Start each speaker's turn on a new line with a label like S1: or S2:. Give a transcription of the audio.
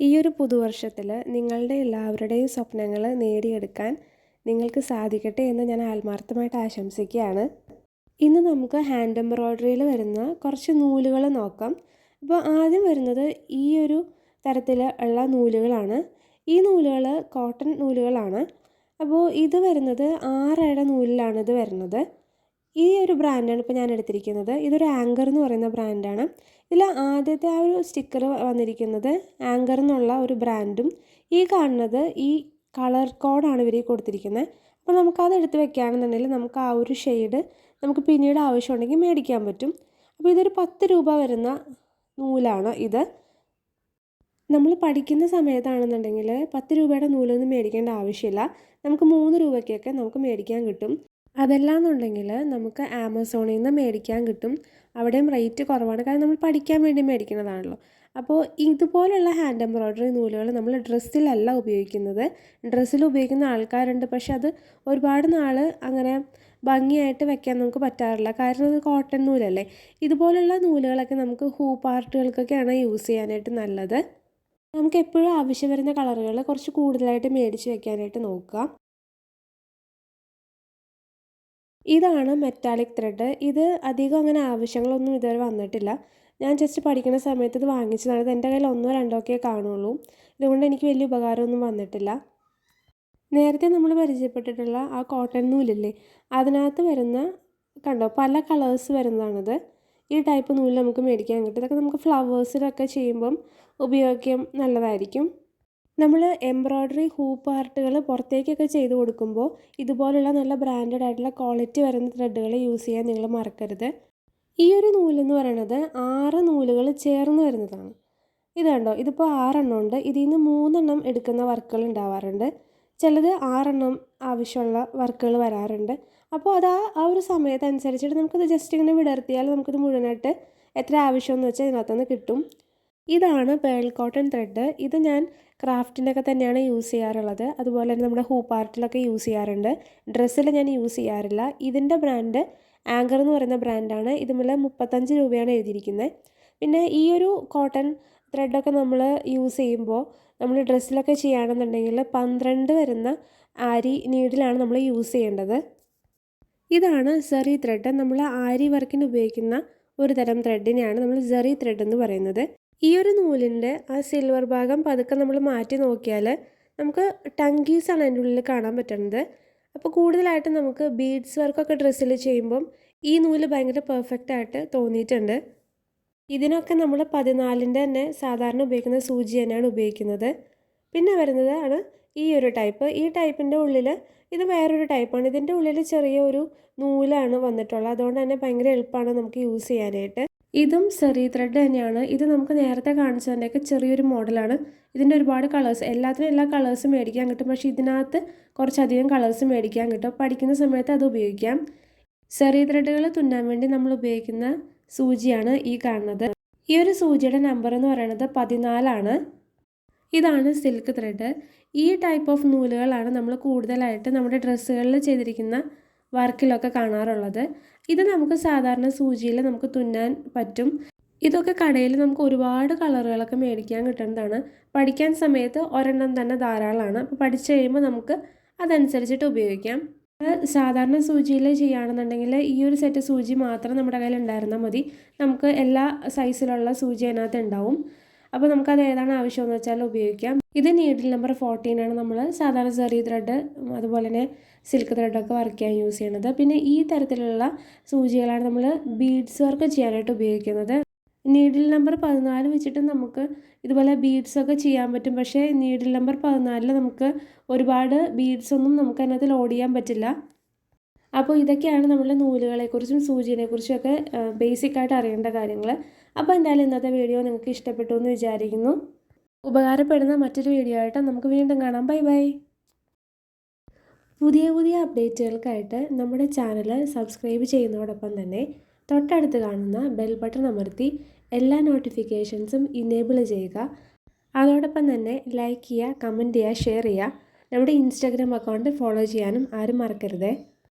S1: ഈ ഒരു പുതുവർഷത്തിൽ നിങ്ങളുടെ എല്ലാവരുടെയും സ്വപ്നങ്ങൾ നേടിയെടുക്കാൻ നിങ്ങൾക്ക് സാധിക്കട്ടെ എന്ന് ഞാൻ ആത്മാർത്ഥമായിട്ട് ആശംസിക്കുകയാണ്. ഇന്ന് നമുക്ക് ഹാൻഡ് എംബ്രോയ്ഡറിയിൽ വരുന്ന കുറച്ച് നൂലുകൾ നോക്കാം. അപ്പോൾ ആദ്യം വരുന്നത് ഈ ഒരു തരത്തിൽ ഉള്ള നൂലുകളാണ്. ഈ നൂലുകൾ കോട്ടൺ നൂലുകളാണ്. അപ്പോൾ ഇത് വരുന്നത് ആറര നൂലിലാണ് ഇത് വരുന്നത്. ഈ ഒരു ബ്രാൻഡാണ് ഇപ്പോൾ ഞാൻ എടുത്തിരിക്കുന്നത്. ഇതൊരു ആങ്കർ എന്ന് പറയുന്ന ബ്രാൻഡാണ് ഇതിൽ ആദ്യത്തെ ആ ഒരു സ്റ്റിക്കർ വന്നിരിക്കുന്നത് ആങ്കർ എന്നുള്ള ഒരു ബ്രാൻഡും ഈ കാണുന്നത് ഈ കളർ കോഡാണ് ഇവർ കൊടുത്തിരിക്കുന്നത് അപ്പോൾ നമുക്കത് എടുത്ത് വെക്കുകയാണെന്നുണ്ടെങ്കിൽ നമുക്ക് ആ ഒരു ഷെയ്ഡ് നമുക്ക് പിന്നീട് ആവശ്യമുണ്ടെങ്കിൽ മേടിക്കാൻ പറ്റും. അപ്പോൾ ഇതൊരു പത്ത് രൂപ വരുന്ന നൂലാണ് ഇത്. നമ്മൾ പഠിക്കുന്ന സമയത്താണെന്നുണ്ടെങ്കിൽ പത്ത് രൂപയുടെ നൂലൊന്നും മേടിക്കേണ്ട ആവശ്യമില്ല. നമുക്ക് മൂന്ന് രൂപയ്ക്കൊക്കെ നമുക്ക് മേടിക്കാൻ കിട്ടും. അതല്ലാന്നുണ്ടെങ്കിൽ നമുക്ക് ആമസോണിൽ നിന്ന് മേടിക്കാൻ കിട്ടും. അവിടെയും റേറ്റ് കുറവാണ്. കാരണം നമ്മൾ പഠിക്കാൻ വേണ്ടി മേടിക്കുന്നതാണല്ലോ. അപ്പോൾ ഇതുപോലുള്ള ഹാൻഡ് എംബ്രോയ്ഡറി നൂലുകൾ നമ്മൾ ഡ്രസ്സിലല്ല ഉപയോഗിക്കുന്നത്. ഡ്രസ്സിൽ ഉപയോഗിക്കുന്ന ആൾക്കാരുണ്ട്. പക്ഷെ അത് ഒരുപാട് നാൾ അങ്ങനെ ഭംഗിയായിട്ട് വെക്കാൻ നമുക്ക് പറ്റാറില്ല. കാരണം അത് കോട്ടൺ നൂലല്ലേ. ഇതുപോലുള്ള നൂലുകളൊക്കെ നമുക്ക് ഹൂ പാർട്ടുകൾക്കൊക്കെയാണ് യൂസ് ചെയ്യാനായിട്ട് നല്ലത്. നമുക്ക് എപ്പോഴും ആവശ്യം വരുന്ന കളറുകൾ കുറച്ച് കൂടുതലായിട്ട് മേടിച്ച് വെക്കാനായിട്ട് നോക്കുക. ഇതാണ് മെറ്റാലിക് ത്രെഡ് ഇത് അധികം അങ്ങനെ ആവശ്യങ്ങളൊന്നും ഇതുവരെ വന്നിട്ടില്ല. ഞാൻ ജസ്റ്റ് പഠിക്കുന്ന സമയത്ത് ഇത് വാങ്ങിച്ചതാണ്. ഇത് എന്റെ കയ്യിൽ ഒന്നോ രണ്ടോ ഒക്കെ കാണുള്ളൂ. ഇതുകൊണ്ട് എനിക്ക് വലിയ ഉപകാരമൊന്നും വന്നിട്ടില്ല. നേരത്തെ നമ്മൾ പരിചയപ്പെട്ടിട്ടുള്ള ആ കോട്ടൺ നൂലില്ലേ അതിനകത്ത് വരുന്ന കണ്ടോ പല കളേഴ്സ് വരുന്നതാണിത്. ഈ ടൈപ്പ് നൂൽ നമുക്ക് മേടിക്കാൻ കിട്ടും. ഇതൊക്കെ നമുക്ക് ഫ്ലവേഴ്സിലൊക്കെ ചെയ്യുമ്പം ഉപയോഗിക്കാൻ നല്ലതായിരിക്കും. നമ്മൾ എംബ്രോയ്ഡറി ഹൂപ്പ് ആർട്ടുകൾ പുറത്തേക്കൊക്കെ ചെയ്ത് കൊടുക്കുമ്പോൾ ഇതുപോലുള്ള നല്ല ബ്രാൻഡഡ് ആയിട്ടുള്ള ക്വാളിറ്റി വരുന്ന ത്രെഡുകൾ യൂസ് ചെയ്യാൻ നിങ്ങൾ മറക്കരുത്. ഈ ഒരു നൂലെന്ന് പറയുന്നത് ആറ് നൂലുകൾ ചേർന്ന് വരുന്നതാണ്. ഇത് കണ്ടോ? ഇതിപ്പോൾ ആറെണ്ണം ഉണ്ട്. ഇതിൽ നിന്ന് മൂന്നെണ്ണം എടുക്കുന്ന വർക്കുകൾ ഉണ്ടാവാറുണ്ട്. ചിലത് ആറെണ്ണം ആവശ്യമുള്ള വർക്കുകൾ വരാറുണ്ട്. അപ്പോൾ അത് ആ ഒരു സമയത്തനുസരിച്ചിട്ട് നമുക്കത് ജസ്റ്റ് ഇങ്ങനെ വിടർത്തിയാൽ നമുക്കിത് മുഴുവനായിട്ട് എത്ര ആവശ്യമെന്ന് വെച്ചാൽ ഇതിനകത്തുനിന്ന് കിട്ടും. ഇതാണ് പേൾ കോട്ടൺ ത്രെഡ്. ഇത് ഞാൻ ക്രാഫ്റ്റിനൊക്കെ തന്നെയാണ് യൂസ് ചെയ്യാറുള്ളത്. അതുപോലെ തന്നെ നമ്മുടെ ഹൂപ്പ് ആർട്ടിലൊക്കെ യൂസ് ചെയ്യാറുണ്ട്. ഡ്രസ്സിൽ ഞാൻ യൂസ് ചെയ്യാറില്ല. ഇതിന്റെ ബ്രാൻഡ് ആങ്കർ എന്ന് പറയുന്ന ബ്രാൻഡാണ്. ഇതുമല്ല മുപ്പത്തഞ്ച് രൂപയാണ് എഴുതിയിരിക്കുന്നത്. പിന്നെ ഈ ഒരു കോട്ടൺ ത്രെഡൊക്കെ നമ്മൾ യൂസ് ചെയ്യുമ്പോൾ നമ്മൾ ഡ്രസ്സിലൊക്കെ ചെയ്യുകയാണെന്നുണ്ടെങ്കിൽ പന്ത്രണ്ട് വരുന്ന ആരി നീഡിലാണ് നമ്മൾ യൂസ് ചെയ്യേണ്ടത്. ഇതാണ് സെറി ത്രെഡ്. നമ്മൾ ആരി വർക്കിന് ഉപയോഗിക്കുന്ന ഒരു തരം ത്രെഡിനെയാണ് നമ്മൾ സെറി ത്രെഡ് എന്ന് പറയുന്നത്. ഈ ഒരു നൂലിന്റെ ആ സിൽവർ ഭാഗം പതുക്കെ നമ്മൾ മാറ്റി നോക്കിയാൽ നമുക്ക് ടങ്കീസാണ് അതിന്റെ ഉള്ളിൽ കാണാൻ പറ്റുന്നത് അപ്പോൾ കൂടുതലായിട്ട് നമുക്ക് ബീഡ്സ് വർക്കൊക്കെ ഡ്രസ്സിൽ ചെയ്യുമ്പം ഈ നൂൽ ഭയങ്കര പെർഫെക്റ്റ് ആയിട്ട് തോന്നിയിട്ടുണ്ട്. ഇതിനൊക്കെ നമ്മൾ പതിനാലിന്റെ തന്നെ സാധാരണ ഉപയോഗിക്കുന്ന സൂചി തന്നെയാണ് ഉപയോഗിക്കുന്നത്. പിന്നെ വരുന്നതാണ് ഈ ഒരു ടൈപ്പ് ഈ ടൈപ്പിന്റെ ഉള്ളിൽ ഇത് വേറൊരു ടൈപ്പാണ് ഇതിന്റെ ഉള്ളിൽ ചെറിയ ഒരു നൂലാണ് വന്നിട്ടുള്ളത്. അതുകൊണ്ട് തന്നെ ഭയങ്കര എളുപ്പമാണ് നമുക്ക് യൂസ് ചെയ്യാനായിട്ട്. ഇതും സെറി ത്രെഡ് തന്നെയാണ്. ഇത് നമുക്ക് നേരത്തെ കാണിച്ചതിന്റെയൊക്കെ ചെറിയൊരു മോഡലാണ്. ഇതിന്റെ ഒരുപാട് കളേഴ്സ് എല്ലാത്തിനും എല്ലാ കളേഴ്സും മേടിക്കാൻ കിട്ടും. പക്ഷേ ഇതിനകത്ത് കുറച്ചധികം കളേഴ്സ് മേടിക്കാൻ കിട്ടും. പഠിക്കുന്ന സമയത്ത് അത് ഉപയോഗിക്കാം. സെറി ത്രെഡുകൾ തുന്നാൻ വേണ്ടി നമ്മൾ ഉപയോഗിക്കുന്ന സൂചിയാണ് ഈ കാണുന്നത്. ഈ ഒരു സൂചിയുടെ നമ്പർ എന്ന് പറയുന്നത് പതിനാലാണ്. ഇതാണ് സിൽക്ക് ത്രെഡ് ഈ ടൈപ്പ് ഓഫ് നൂലുകളാണ് നമ്മൾ കൂടുതലായിട്ട് നമ്മുടെ ഡ്രസ്സുകളിൽ ചെയ്തിരിക്കുന്ന വർക്കിലൊക്കെ കാണാറുള്ളത്. ഇത് നമുക്ക് സാധാരണ സൂചിയിൽ നമുക്ക് തുന്നാൻ പറ്റും. ഇതൊക്കെ കടയിൽ നമുക്ക് ഒരുപാട് കളറുകളൊക്കെ മേടിക്കാൻ കിട്ടുന്നതാണ്. പഠിക്കാൻ സമയത്ത് ഒരെണ്ണം തന്നെ ധാരാളമാണ്. അപ്പോൾ പഠിച്ചു കഴിയുമ്പോൾ നമുക്ക് അതനുസരിച്ചിട്ട് ഉപയോഗിക്കാം. സാധാരണ സൂചിയിൽ ചെയ്യുകയാണെന്നുണ്ടെങ്കിൽ ഈ ഒരു സെറ്റ് സൂചി മാത്രം നമ്മുടെ കയ്യിൽ ഉണ്ടായിരുന്നാൽ മതി. നമുക്ക് എല്ലാ സൈസിലുള്ള സൂചി അതിനകത്ത് ഉണ്ടാവും. അപ്പോൾ നമുക്കത് ഏതാണ് ആവശ്യമെന്ന് വെച്ചാൽ ഉപയോഗിക്കാം. ഇത് നീഡിൽ നമ്പർ ഫോർട്ടീൻ ആണ് നമ്മൾ സാധാരണ സെറി ത്രെഡ് അതുപോലെ തന്നെ സിൽക്ക് ത്രെഡൊക്കെ വർക്ക് ചെയ്യാൻ യൂസ് ചെയ്യണത് പിന്നെ ഈ തരത്തിലുള്ള സൂചികളാണ് നമ്മൾ ബീഡ്സ് വർക്ക് ചെയ്യാനായിട്ട് ഉപയോഗിക്കുന്നത്. നീഡിൽ നമ്പർ പതിനാല് വെച്ചിട്ട് നമുക്ക് ഇതുപോലെ ബീഡ്സ് ഒക്കെ ചെയ്യാൻ പറ്റും. പക്ഷേ നീഡിൽ നമ്പർ പതിനാലിൽ നമുക്ക് ഒരുപാട് ബീഡ്സ് ഒന്നും നമുക്ക് അതിനകത്ത് ലോഡ് ചെയ്യാൻ പറ്റില്ല. അപ്പോൾ ഇതൊക്കെയാണ് നമ്മുടെ നൂലുകളെക്കുറിച്ചും സൂചിനെക്കുറിച്ചും ബേസിക് ആയിട്ട് അറിയേണ്ട കാര്യങ്ങൾ അപ്പോൾ എന്തായാലും ഇന്നത്തെ വീഡിയോ നിങ്ങൾക്ക് ഇഷ്ടപ്പെട്ടു എന്ന് വിചാരിക്കുന്നു. ഉപകാരപ്പെടുന്ന മറ്റൊരു വീഡിയോ ആയിട്ട് നമുക്ക് വീണ്ടും കാണാം. Bye bye. പുതിയ പുതിയ അപ്ഡേറ്റുകൾക്കായിട്ട് നമ്മുടെ ചാനൽ സബ്സ്ക്രൈബ് ചെയ്യുന്നതോടൊപ്പം തന്നെ തൊട്ടടുത്ത് കാണുന്ന ബെൽ ബട്ടൺ അമർത്തി എല്ലാ നോട്ടിഫിക്കേഷൻസും ഇനേബിൾ ചെയ്യുക. അതോടൊപ്പം തന്നെ ലൈക്ക് ചെയ്യുക കമന്റ് ചെയ്യുക ഷെയർ ചെയ്യുക. നമ്മുടെ ഇൻസ്റ്റാഗ്രാം അക്കൗണ്ട് ഫോളോ ചെയ്യാനും ആരും മറക്കരുതേ.